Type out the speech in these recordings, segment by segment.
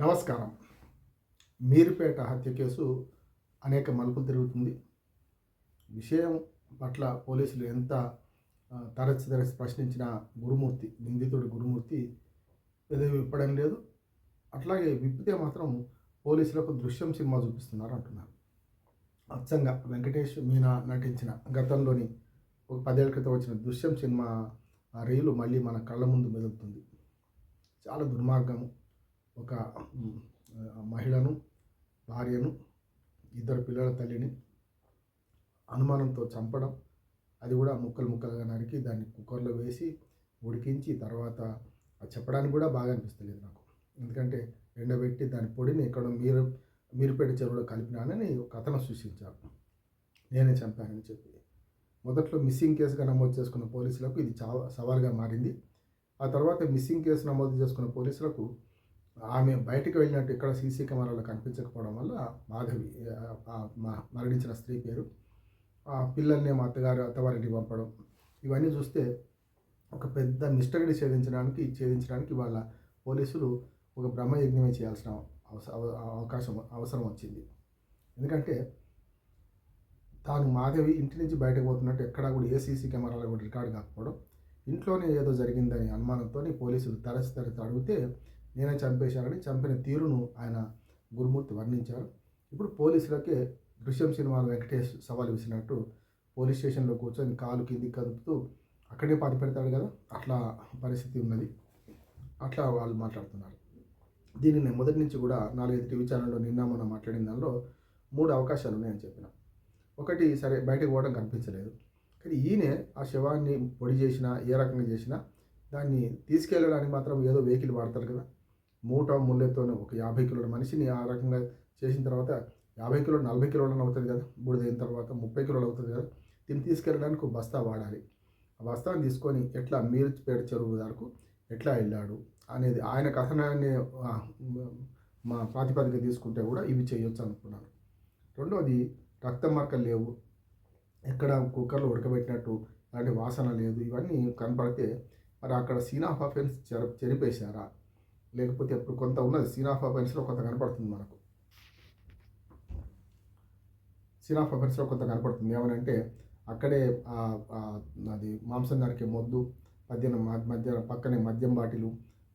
నమస్కారం. మీరుపేట హత్య కేసు అనేక మలుపులు తిరుగుతుంది. విషయం పట్ల పోలీసులు ఎంత తరచి తరచి ప్రశ్నించిన గురుమూర్తి నిందితుడు గురుమూర్తి ఏదో విప్పడం లేదు. అట్లాగే విప్పితే మాత్రం పోలీసులకు దృశ్యం సినిమా చూపిస్తున్నారు అంటున్నారు. అచ్చంగా వెంకటేష్ మీనా నటించిన గతంలోని ఒక పదేళ్ళ క్రితం వచ్చిన దృశ్యం సినిమా రీలు మళ్ళీ మన కళ్ళ ముందు మెదులుతుంది. చాలా దుర్మార్గము ఒక మహిళను భార్యను ఇద్దరు పిల్లల తల్లిని అనుమానంతో చంపడం అది కూడా ముక్కలు ముక్కలుగా నరికి దాన్ని కుక్కర్లో వేసి ఉడికించి తర్వాత అది చెప్పడానికి కూడా బాగా అనిపిస్తలేదు నాకు. ఎందుకంటే ఎండబెట్టి దాని పొడిని ఎక్కడో మీరు మీరుపేట చెరువులో కలిపినానని ఒక అతను నేనే చంపానని చెప్పి. మొదట్లో మిస్సింగ్ కేసుగా నమోదు చేసుకున్న పోలీసులకు ఇది చాలా సవాల్గా మారింది. ఆ తర్వాత మిస్సింగ్ కేసు నమోదు చేసుకున్న పోలీసులకు ఆమె బయటికి వెళ్ళినట్టు ఎక్కడ సీసీ కెమెరాలో కనిపించకపోవడం వల్ల మాధవి మరణించిన స్త్రీ పేరు ఆ పిల్లల్ని మా అత్తగారు అత్తవారింటికి పంపడం ఇవన్నీ చూస్తే ఒక పెద్ద మిస్టరీని ఛేదించడానికి ఛేదించడానికి వాళ్ళ పోలీసులు ఒక బ్రహ్మయజ్ఞమే చేయాల్సిన అవస- అవకాశం అవసరం వచ్చింది. ఎందుకంటే తాను మాధవి ఇంటి నుంచి బయటకు పోతున్నట్టు ఎక్కడా కూడా ఏ సీసీ కెమెరాలో కూడా రికార్డు కాకపోవడం ఇంట్లోనే ఏదో జరిగిందని అనుమానంతో పోలీసులు తరచి తరచి అడిగితే నేనే చంపేశానని చంపిన తీరును ఆయన గురుమూర్తి వర్ణించారు. ఇప్పుడు పోలీసులకే దృశ్యం సినిమాలో వెంకటేష్ సవాల్ విసినట్టు పోలీస్ స్టేషన్లో కూర్చొని కాలు కిందికి కదుపుతూ అక్కడే పాతి పెడతాడు కదా అట్లా పరిస్థితి ఉన్నది. అట్లా వాళ్ళు మాట్లాడుతున్నారు. దీనిని మొదటి నుంచి కూడా నాలుగైదు టీవీ ఛానల్లో నిన్న మొన్న మాట్లాడిన దానిలో మూడు అవకాశాలు ఉన్నాయని చెప్పిన. ఒకటి సరే బయటకు పోవడం కనిపించలేదు. కానీ ఈయనే ఆ శవాన్ని పొడి చేసినా ఏ రకంగా చేసినా దాన్ని తీసుకెళ్ళడానికి మాత్రం ఏదో వెహికల్ వాడతారు కదా. మూట ముళ్ళెతోనే ఒక యాభై కిలోల మనిషిని ఆ రకంగా చేసిన తర్వాత యాభై కిలోలు నలభై కిలోలు అవుతుంది కదా? బుడిదైన తర్వాత ముప్పై కిలోలు అవుతుంది కదా? దీన్ని తీసుకెళ్ళడానికి బస్తా వాడాలి. ఆ బస్తాను తీసుకొని ఎట్లా మీరు పేట చెరువు వరకు ఎట్లా వెళ్ళాడు అనేది ఆయన కథనాన్ని మా ప్రాతిపదిక తీసుకుంటే కూడా ఇవి చేయొచ్చు అనుకున్నాను. రెండోది రక్తం మార్కలు లేవు. ఎక్కడ కుక్కర్లో ఉడకబెట్టినట్టు అలాంటి వాసన లేదు. ఇవన్నీ కనపడితే మరి అక్కడ సీన్ ఆఫ్ అఫెన్స్ చెర చెరిపేశారా లేకపోతే ఇప్పుడు కొంత ఉన్నది. సీన్ ఆఫ్ అఫెన్స్లో కొంత కనపడుతుంది మనకు. సీన్ ఆఫ్ అఫెన్స్లో కొంత కనపడుతుంది. ఏమనంటే అక్కడే అది మాంసం నరికే మొద్దు మధ్యన మ- మధ్య పక్కనే మద్యం బాటిలు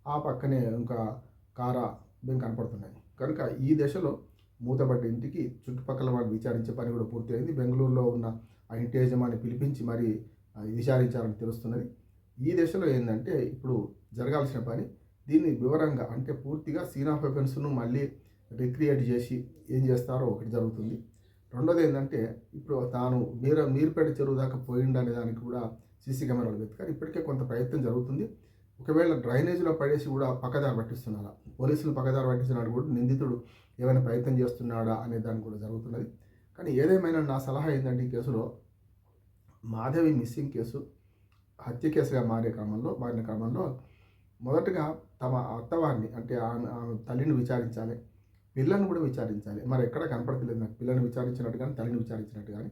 ఆ పక్కనే ఇంకా కార బియ్యం కనపడుతున్నాయి. కనుక ఈ దశలో మూతబడ్డ ఇంటికి చుట్టుపక్కల వాళ్ళు విచారించే పని కూడా పూర్తయింది. బెంగళూరులో ఉన్న ఆ ఇంటి యజమాని పిలిపించి మరి విచారించాలని తెలుస్తున్నది. ఈ దశలో ఏంటంటే ఇప్పుడు జరగాల్సిన పని దీన్ని వివరంగా అంటే పూర్తిగా సీన్ ఆఫ్ ఎఫెన్స్ను మళ్ళీ రిక్రియేట్ చేసి ఏం చేస్తారో ఒకటి జరుగుతుంది. రెండోది ఏంటంటే ఇప్పుడు తాను మీర మీరుపేట చెరువు దాకా పోయిండు అనే దానికి కూడా సీసీ కెమెరాలు వెతుకారు. ఇప్పటికే కొంత ప్రయత్నం జరుగుతుంది. ఒకవేళ డ్రైనేజీలో పడేసి కూడా పక్కదారి పట్టిస్తున్నారా పోలీసులు పక్కదారి పట్టిస్తున్నాడు కూడా నిందితుడు ఏమైనా ప్రయత్నం చేస్తున్నాడా అనే దాని కూడా జరుగుతున్నది. కానీ ఏదేమైనా నా సలహా ఏంటంటే ఈ కేసులో మాధవి మిస్సింగ్ కేసు హత్య కేసుగా మారే క్రమంలో మారిన క్రమంలో మొదటగా తమ అత్తవారిని అంటే ఆమె ఆమె తల్లిని విచారించాలి. పిల్లను కూడా విచారించాలి. మరి ఎక్కడ కనపడతలేదు నాకు. పిల్లని విచారించినట్టు కానీ తల్లిని విచారించినట్టు కానీ.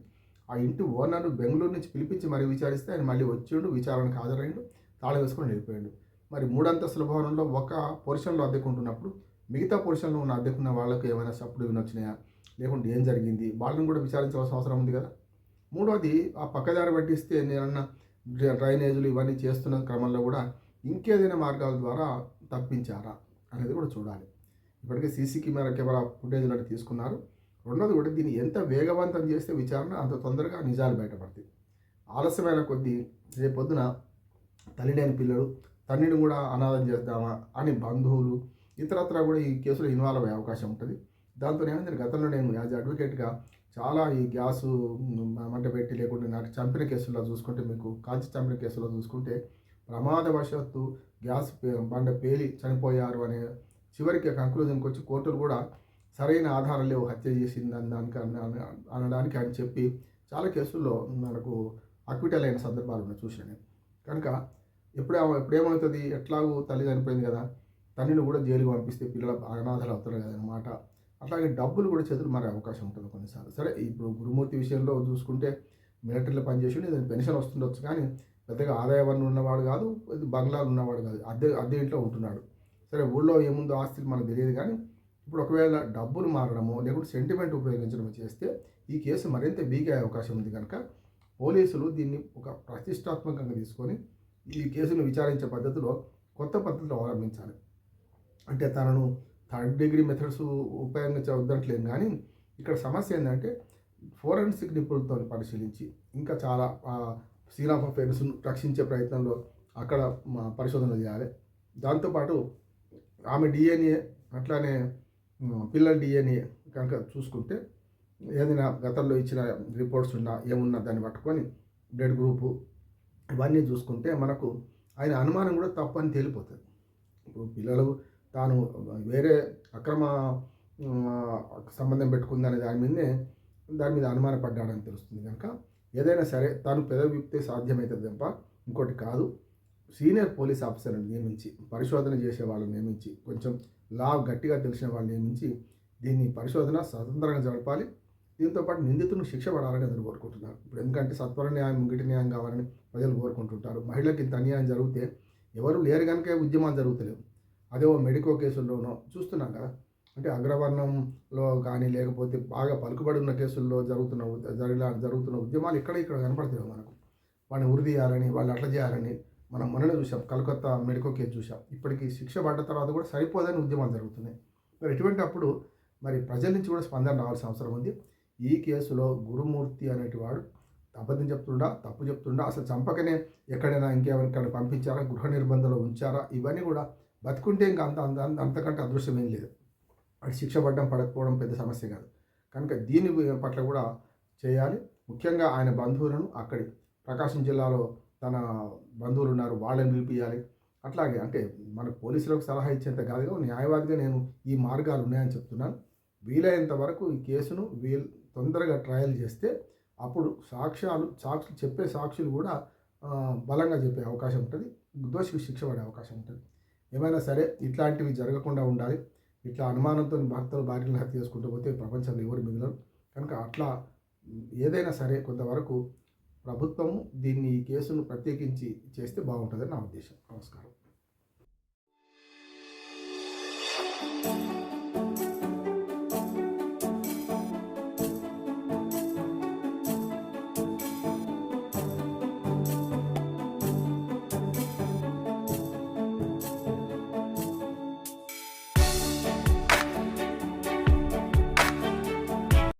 ఆ ఇంటి ఓనర్ను బెంగళూరు నుంచి పిలిపించి మరి విచారిస్తే ఆయన మళ్ళీ వచ్చిండు విచారణకు హాజరైండు తాళం వేసుకొని వెళ్ళిపోయాడు. మరి మూడంతస్తుల భవనంలో ఒక పోర్షన్లో అద్దెకుంటున్నప్పుడు మిగతా పోర్షన్లో ఉన్న అద్దెకున్న వాళ్ళకు ఏమైనా సప్పుడు వినొచ్చినాయా లేకుంటే ఏం జరిగింది? వాళ్ళని కూడా విచారించాల్సిన అవసరం ఉంది కదా. మూడోది ఆ పక్కదారి పట్టిస్తే నేనన్న డ్రైనేజీలు ఇవన్నీ చేస్తున్న క్రమంలో కూడా ఇంకేదైనా మార్గాల ద్వారా తప్పించారా అనేది కూడా చూడాలి. ఇప్పటికే సీసీ కెమెరా కెమెరా ఫుటేజ్ లాంటి తీసుకున్నారు. రెండోది కూడా దీన్ని ఎంత వేగవంతం చేస్తే విచారణ అంత తొందరగా నిజాలు బయటపడతాయి. ఆలస్యమైన కొద్దీ రేపొద్దున తల్లి లేని పిల్లలు తండ్రిని కూడా అనాథం చేద్దామా అని బంధువులు ఇతరత్ర కూడా ఈ కేసులో ఇన్వాల్వ్ అయ్యే అవకాశం ఉంటుంది. దాంతో ఏమైంది? గతంలో నేను యాజ్ అడ్వకేట్గా చాలా ఈ గ్యాసు మంట పెట్టి లేకుంటే నాకు చంపిన కేసుల్లో చూసుకుంటే మీకు కాల్చి చంపిన కేసులో చూసుకుంటే ప్రమాదవశాత్తు గ్యాస్ బండ పేలి చనిపోయారు అనే చివరికి కంక్లూజన్కి వచ్చి కోర్టులు కూడా సరైన ఆధారం లేవు హత్య చేసింది దానికి అనడానికి అని చెప్పి చాలా కేసుల్లో మనకు అక్విటల్ అయిన సందర్భాలు ఉన్నాయి చూసిన కనుక ఎప్పుడే ఎప్పుడేమవుతుంది ఎట్లాగూ తల్లి చనిపోయింది కదా తల్లిని కూడా జైలుకి పంపిస్తే పిల్లల అనాథలు అవుతారు కదనమాట అట్లాగే డబ్బులు కూడా చేతులు మారే అవకాశం ఉంటుంది కొన్నిసార్లు. సరే ఇప్పుడు గురుమూర్తి విషయంలో చూసుకుంటే మిలిటరీలో పనిచేసి ఏదైనా పెన్షన్ వస్తుండొచ్చు కానీ పెద్దగా ఆదాయ వనరు ఉన్నవాడు కాదు బంగ్లాలు ఉన్నవాడు కాదు అద్దె అద్దె ఇంట్లో ఉంటున్నాడు. సరే ఊళ్ళో ఏముందో ఆస్తులు మనకు తెలియదు కానీ ఇప్పుడు ఒకవేళ డబ్బులు మారడము లేకుంటే సెంటిమెంట్ ఉపయోగించడం చేస్తే ఈ కేసు మరింత బీగే అవకాశం ఉంది కనుక పోలీసులు దీన్ని ఒక ప్రతిష్టాత్మకంగా తీసుకొని ఈ కేసును విచారించే పద్ధతిలో కొత్త పద్ధతులు అవలంబించాలి. అంటే తనను థర్డ్ డిగ్రీ మెథడ్స్ ఉపయోగించవద్దట్లేదు కానీ ఇక్కడ సమస్య ఏంటంటే ఫోరెన్సిక్ నిపుణులతో పరిశీలించి ఇంకా చాలా సీన్ ఆఫ్ అఫేర్స్ను రక్షించే ప్రయత్నంలో అక్కడ మా పరిశోధన చేయాలి. దాంతోపాటు ఆమె డిఎన్ఏ అట్లానే పిల్లల డిఎన్ఏ కనుక చూసుకుంటే ఏదైనా గతంలో ఇచ్చిన రిపోర్ట్స్ ఉన్నా ఏమున్నా దాన్ని పట్టుకొని బ్లడ్ గ్రూపు ఇవన్నీ చూసుకుంటే మనకు ఆయన అనుమానం కూడా తప్పని తేలిపోతుంది. ఇప్పుడు పిల్లలు తాను వేరే అక్రమ సంబంధం పెట్టుకుందనే దాని మీదనే దాని మీద అనుమానపడ్డాడని తెలుస్తుంది కనుక ఏదైనా సరే తాను పెదవిప్తే సాధ్యమవుతుంది తప్ప ఇంకోటి కాదు. సీనియర్ పోలీస్ ఆఫీసర్ని నియమించి పరిశోధన చేసే వాళ్ళని నియమించి కొంచెం లా గట్టిగా తెలిసిన వాళ్ళని నియమించి దీన్ని పరిశోధన స్వతంత్రంగా జరపాలి. దీంతో పాటు నిందితులను శిక్ష పడాలని అందరూ కోరుకుంటున్నారు. ఇప్పుడు ఎందుకంటే సత్వర న్యాయం ఇంకటి న్యాయం కావాలని ప్రజలు కోరుకుంటుంటారు. మహిళకి ఇంత అన్యాయం జరిగితే ఎవరు లేరు కనుక ఉద్యమాలు జరుగుతలేవు. అదే ఓ మెడికో కేసుల్లోనో చూస్తున్నాం కదా. అంటే అగ్రవర్ణంలో కానీ లేకపోతే బాగా పలుకుబడి ఉన్న కేసుల్లో జరుగుతున్న జరిగిన జరుగుతున్న ఉద్యమాలు ఇక్కడ ఇక్కడ కనపడతాయి మనకు. వాడిని ఉరి తీయాలని వాళ్ళు అట్లా చేయాలని మనం మొన్ననే చూసాం కలకత్తా మెడికో కేసు చూసాం ఇప్పటికి శిక్ష పడ్డ తర్వాత కూడా సరిపోదని ఉద్యమాలు జరుగుతున్నాయి. మరి ఇటువంటి అప్పుడు మరి ప్రజల నుంచి కూడా స్పందన రావాల్సిన అవసరం ఉంది. ఈ కేసులో గురుమూర్తి అనేటి వాడు అబద్ధం చెప్తుండా తప్పు చెప్తుండా అసలు చంపకనే ఎక్కడైనా ఇంకెవరికైనా పంపించారా గృహ నిర్బంధంలో ఉంచారా ఇవన్నీ కూడా బతుకుంటే ఇంకా అంత అంత అంత- అంతకంటే అదృష్టం ఏం లేదు. అది శిక్ష పడడం పడకపోవడం పెద్ద సమస్య కాదు. కనుక దీని పట్ల కూడా చేయాలి. ముఖ్యంగా ఆయన బంధువులను అక్కడి ప్రకాశం జిల్లాలో తన బంధువులు ఉన్నారు వాళ్ళని పిలిపియాలి. అట్లాగే అంటే మన పోలీసులకు సలహా ఇచ్చేంత కాదుగా న్యాయవాదిగా నేను ఈ మార్గాలు ఉన్నాయని చెప్తున్నాను. వీలైనంత వరకు ఈ కేసును వీల్ తొందరగా ట్రయల్ చేస్తే అప్పుడు సాక్ష్యాలు సాక్షులు చెప్పే సాక్షులు కూడా బలంగా చెప్పే అవకాశం ఉంటుంది. దోషికి శిక్ష పడే అవకాశం ఉంటుంది. ఏమైనా సరే ఇట్లాంటివి జరగకుండా ఉండాలి. ఇట్లా అనుమానంతో భర్తలు భార్యలను హత్య చేసుకుంటూ పోతే ప్రపంచంలో ఎవరు మిగలరు. కనుక అట్లా ఏదైనా సరే కొంతవరకు ప్రభుత్వము దీన్ని ఈ కేసును ప్రత్యేకించి చేస్తే బాగుంటుందని నా ఉద్దేశం. నమస్కారం.